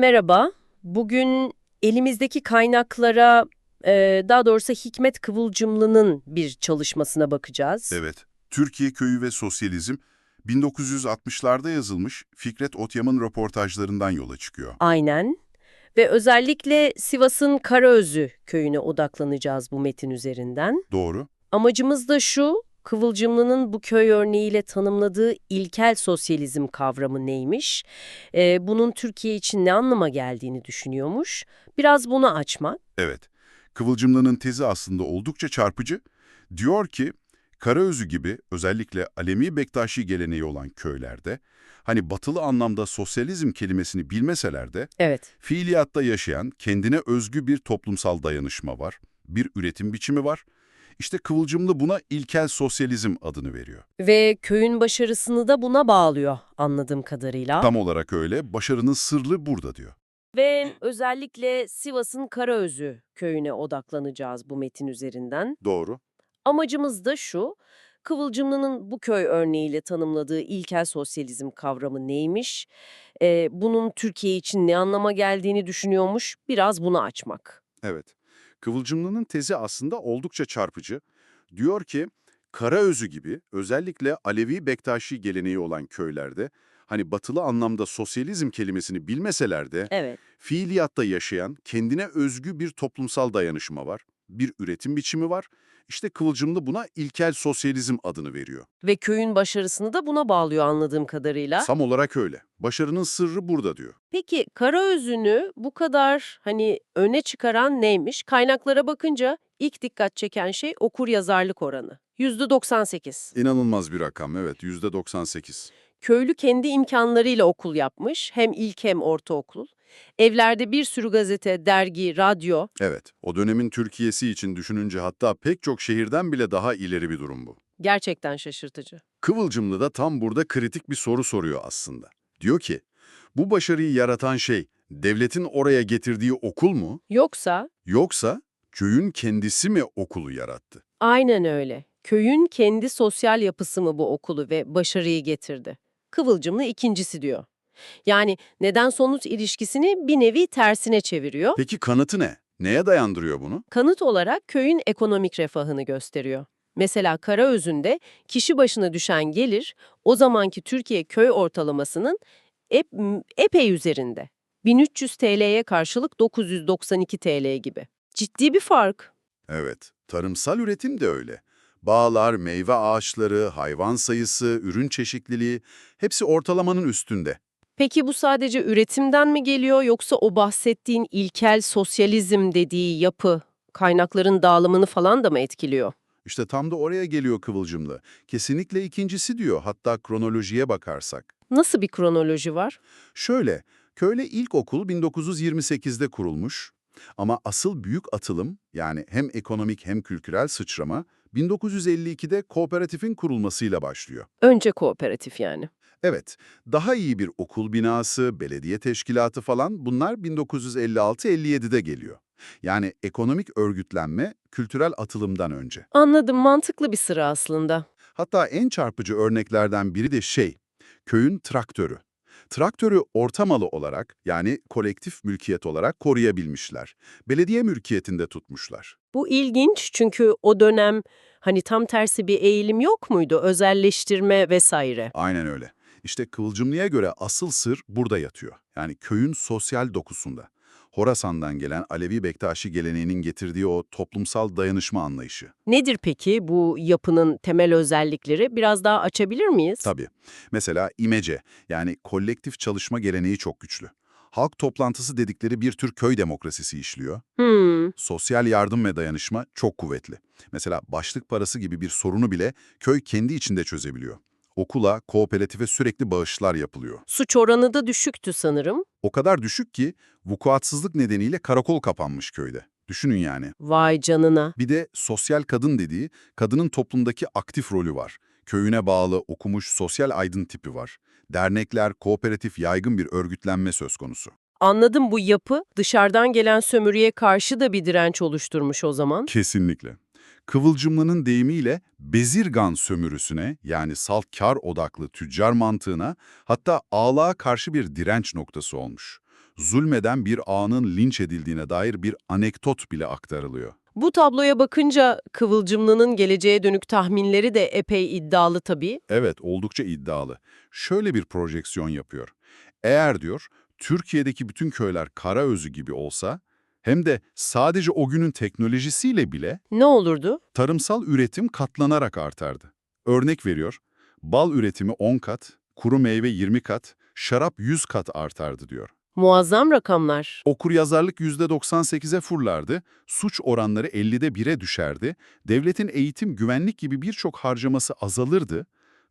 Merhaba. Bugün elimizdeki kaynaklara, e, daha doğrusu Hikmet Kıvılcımlı'nın bir çalışmasına bakacağız. Evet, Türkiye Köyü ve Sosyalizm 1960'larda yazılmış Fikret Otyam'ın röportajlarından yola çıkıyor. Aynen. Ve özellikle Sivas'ın Karaözü köyüne odaklanacağız bu metin üzerinden. Doğru. Amacımız da şu, Kıvılcımlı'nın bu köy örneğiyle tanımladığı ilkel sosyalizm kavramı neymiş? E, bunun Türkiye için ne anlama geldiğini düşünüyormuş. Biraz bunu açmak. Evet, Kıvılcımlı'nın tezi aslında oldukça çarpıcı. Diyor ki, Karaözü gibi özellikle Alemi Bektaşi geleneği olan köylerde, hani batılı anlamda sosyalizm kelimesini bilmeseler de, Evet. fiiliyatta yaşayan kendine özgü bir toplumsal dayanışma var, bir üretim biçimi var. İşte Kıvılcımlı buna ilkel sosyalizm adını veriyor. Ve köyün başarısını da buna bağlıyor anladığım kadarıyla. Tam olarak öyle, başarının sırrı burada diyor. Ve özellikle Sivas'ın Karaözü köyüne odaklanacağız bu metin üzerinden. Doğru. Amacımız da şu, Kıvılcımlı'nın bu köy örneğiyle tanımladığı ilkel sosyalizm kavramı neymiş, Ee, bunun Türkiye için ne anlama geldiğini düşünüyormuş, biraz bunu açmak. Evet. Kıvılcımlı'nın tezi aslında oldukça çarpıcı. Diyor ki, Karaözü gibi özellikle Alevi Bektaşi geleneği olan köylerde, hani batılı anlamda sosyalizm kelimesini bilmeseler de, Evet. fiiliyatta yaşayan kendine özgü bir toplumsal dayanışma var, bir üretim biçimi var. İşte Kıvılcımlı buna ilkel sosyalizm adını veriyor. Ve köyün başarısını da buna bağlıyor anladığım kadarıyla. Tam olarak öyle. Başarının sırrı burada diyor. Peki Karaözü'nü bu kadar hani öne çıkaran neymiş? Kaynaklara bakınca ilk dikkat çeken şey okur yazarlık oranı. %98. İnanılmaz bir rakam, evet. %98. Köylü kendi imkanlarıyla okul yapmış. Hem ilk hem ortaokul. Evlerde bir sürü gazete, dergi, radyo. Evet, o dönemin Türkiye'si için düşününce hatta pek çok şehirden bile daha ileri bir durum bu. Gerçekten şaşırtıcı. Kıvılcımlı da tam burada kritik bir soru soruyor aslında. Diyor ki, bu başarıyı yaratan şey devletin oraya getirdiği okul mu, Yoksa yoksa köyün kendisi mi okulu yarattı? aynen öyle. Köyün kendi sosyal yapısı mı bu okulu ve başarıyı getirdi? Kıvılcımlı ikincisi diyor. Yani neden sonuç ilişkisini bir nevi tersine çeviriyor. Peki kanıtı ne? Neye dayandırıyor bunu? Kanıt olarak köyün ekonomik refahını gösteriyor. Mesela Karaözü'nde kişi başına düşen gelir o zamanki Türkiye köy ortalamasının ep, epey üzerinde. 1300 TL'ye karşılık 992 TL gibi. Ciddi bir fark. Evet, tarımsal üretim de öyle. Bağlar, meyve ağaçları, hayvan sayısı, ürün çeşitliliği hepsi ortalamanın üstünde. Peki bu sadece üretimden mi geliyor yoksa o bahsettiğin ilkel sosyalizm dediği yapı kaynakların dağılımını falan da mı etkiliyor? İşte tam da oraya geliyor Kıvılcımlı. Kesinlikle ikincisi diyor hatta kronolojiye bakarsak. Nasıl bir kronoloji var? Şöyle, köyle ilkokul 1928'de kurulmuş ama asıl büyük atılım yani hem ekonomik hem kültürel sıçrama 1952'de kooperatifin kurulmasıyla başlıyor. Önce kooperatif yani. Evet, daha iyi bir okul binası, belediye teşkilatı falan bunlar 1956-57'de geliyor. Yani ekonomik örgütlenme kültürel atılımdan önce. Anladım mantıklı bir sıra aslında. Hatta en çarpıcı örneklerden biri de şey, köyün traktörü. Traktörü orta malı olarak yani kolektif mülkiyet olarak koruyabilmişler. Belediye mülkiyetinde tutmuşlar. Bu ilginç çünkü o dönem hani tam tersi bir eğilim yok muydu? Özelleştirme vesaire. Aynen öyle. İşte Kıvılcımlı'ya göre asıl sır burada yatıyor. Yani köyün sosyal dokusunda. Horasan'dan gelen Alevi Bektaşi geleneğinin getirdiği o toplumsal dayanışma anlayışı. Nedir peki bu yapının temel özellikleri? Biraz daha açabilir miyiz? Tabii. Mesela imece yani kolektif çalışma geleneği çok güçlü. Halk toplantısı dedikleri bir tür köy demokrasisi işliyor. Hmm, Sosyal yardım ve dayanışma çok kuvvetli. Mesela başlık parası gibi bir sorunu bile köy kendi içinde çözebiliyor. Okula, kooperatife sürekli bağışlar yapılıyor. suç oranı da düşüktü sanırım. O kadar düşük ki vukuatsızlık nedeniyle karakol kapanmış köyde. Düşünün yani. Vay canına. Bir de sosyal kadın dediği, kadının toplumdaki aktif rolü var. Köyüne bağlı, okumuş, sosyal aydın tipi var. Dernekler, kooperatif yaygın bir örgütlenme söz konusu. Anladım bu yapı dışarıdan gelen sömürüye karşı da bir direnç oluşturmuş o zaman. Kesinlikle. Kıvılcımlı'nın deyimiyle bezirgan sömürüsüne yani salt kar odaklı tüccar mantığına hatta ağlığa karşı bir direnç noktası olmuş. zulmeden bir ağanın linç edildiğine dair bir anekdot bile aktarılıyor. Bu tabloya bakınca Kıvılcımlı'nın geleceğe dönük tahminleri de epey iddialı tabii. Evet, oldukça iddialı. Şöyle bir projeksiyon yapıyor. Eğer diyor, Türkiye'deki bütün köyler Karaözü gibi olsa, hem de sadece o günün teknolojisiyle bile Ne olurdu? tarımsal üretim katlanarak artardı. Örnek veriyor, bal üretimi 10 kat, kuru meyve 20 kat, şarap 100 kat artardı diyor. Muazzam rakamlar. Okuryazarlık %98'e fırlardı, suç oranları 50'de 1'e düşerdi, devletin eğitim, güvenlik gibi birçok harcaması azalırdı,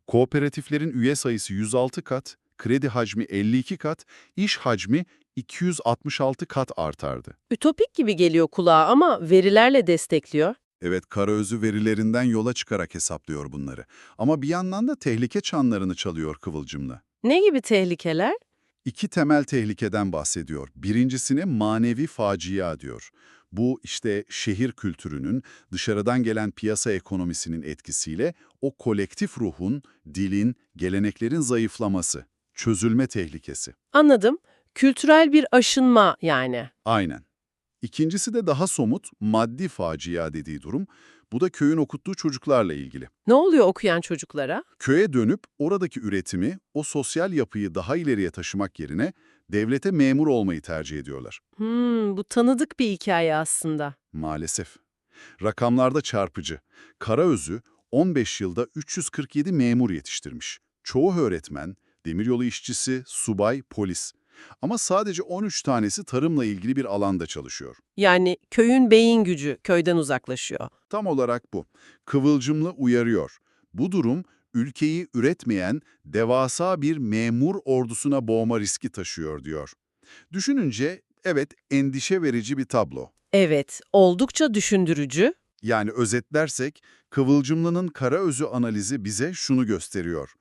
kooperatiflerin üye sayısı 106 kat, kredi hacmi 52 kat, iş hacmi 266 kat artardı. Ütopik gibi geliyor kulağa ama verilerle destekliyor. Evet, Karaözü verilerinden yola çıkarak hesaplıyor bunları. Ama bir yandan da tehlike çanlarını çalıyor Kıvılcım'la. Ne gibi tehlikeler? İki temel tehlikeden bahsediyor. Birincisine manevi facia diyor. Bu işte şehir kültürünün, dışarıdan gelen piyasa ekonomisinin etkisiyle o kolektif ruhun, dilin, geleneklerin zayıflaması, çözülme tehlikesi. Anladım. Kültürel bir aşınma yani. Aynen. İkincisi de daha somut, maddi facia dediği durum. Bu da köyün okuttuğu çocuklarla ilgili. Ne oluyor okuyan çocuklara? Köye dönüp oradaki üretimi, o sosyal yapıyı daha ileriye taşımak yerine devlete memur olmayı tercih ediyorlar. Hmm, bu tanıdık bir hikaye aslında. Maalesef. Rakamlarda çarpıcı. Karaözü 15 yılda 347 memur yetiştirmiş. Çoğu öğretmen, demiryolu işçisi, subay, polis. Ama sadece 13 tanesi tarımla ilgili bir alanda çalışıyor. Yani köyün beyin gücü köyden uzaklaşıyor. Tam olarak bu. Kıvılcımlı uyarıyor. Bu durum ülkeyi üretmeyen devasa bir memur ordusuna boğma riski taşıyor diyor. Düşününce evet endişe verici bir tablo. Evet, oldukça düşündürücü. Yani özetlersek Kıvılcımlı'nın Karaözü analizi bize şunu gösteriyor.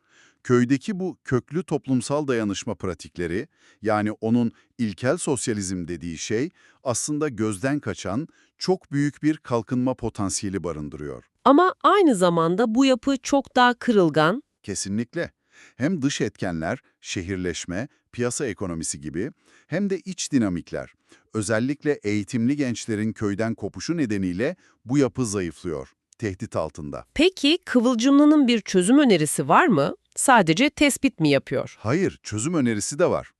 Köydeki bu köklü toplumsal dayanışma pratikleri, yani onun ilkel sosyalizm dediği şey, aslında gözden kaçan çok büyük bir kalkınma potansiyeli barındırıyor. Ama aynı zamanda bu yapı çok daha kırılgan. Kesinlikle. Hem dış etkenler, şehirleşme, piyasa ekonomisi gibi hem de iç dinamikler. Özellikle eğitimli gençlerin köyden kopuşu nedeniyle bu yapı zayıflıyor, tehdit altında. Peki Kıvılcımlı'nın bir çözüm önerisi var mı? Sadece tespit mi yapıyor? Hayır, çözüm önerisi de var.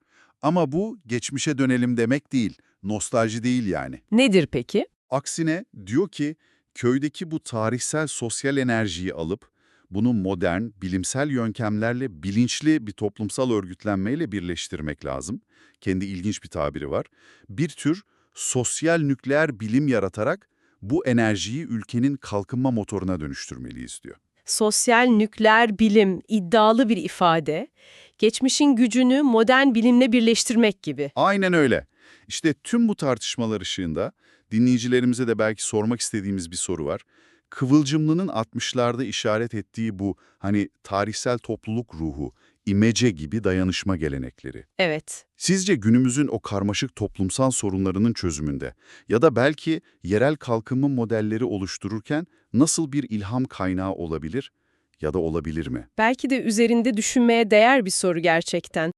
Ama bu geçmişe dönelim demek değil, nostalji değil yani. Nedir peki? Aksine diyor ki köydeki bu tarihsel sosyal enerjiyi alıp bunu modern, bilimsel yöntemlerle bilinçli bir toplumsal örgütlenmeyle birleştirmek lazım. Kendi ilginç bir tabiri var. Bir tür sosyal nükleer bilim yaratarak bu enerjiyi ülkenin kalkınma motoruna dönüştürmeliyiz diyor. Sosyal nükleer bilim iddialı bir ifade. Geçmişin gücünü modern bilimle birleştirmek gibi. Aynen öyle. İşte tüm bu tartışmalar ışığında dinleyicilerimize de belki sormak istediğimiz bir soru var. Kıvılcımlı'nın 60'larda işaret ettiği bu hani tarihsel topluluk ruhu, imece gibi dayanışma gelenekleri. Evet. Sizce günümüzün o karmaşık toplumsal sorunlarının çözümünde ya da belki yerel kalkınma modelleri oluştururken nasıl bir ilham kaynağı olabilir ya da olabilir mi? Belki de üzerinde düşünmeye değer bir soru gerçekten.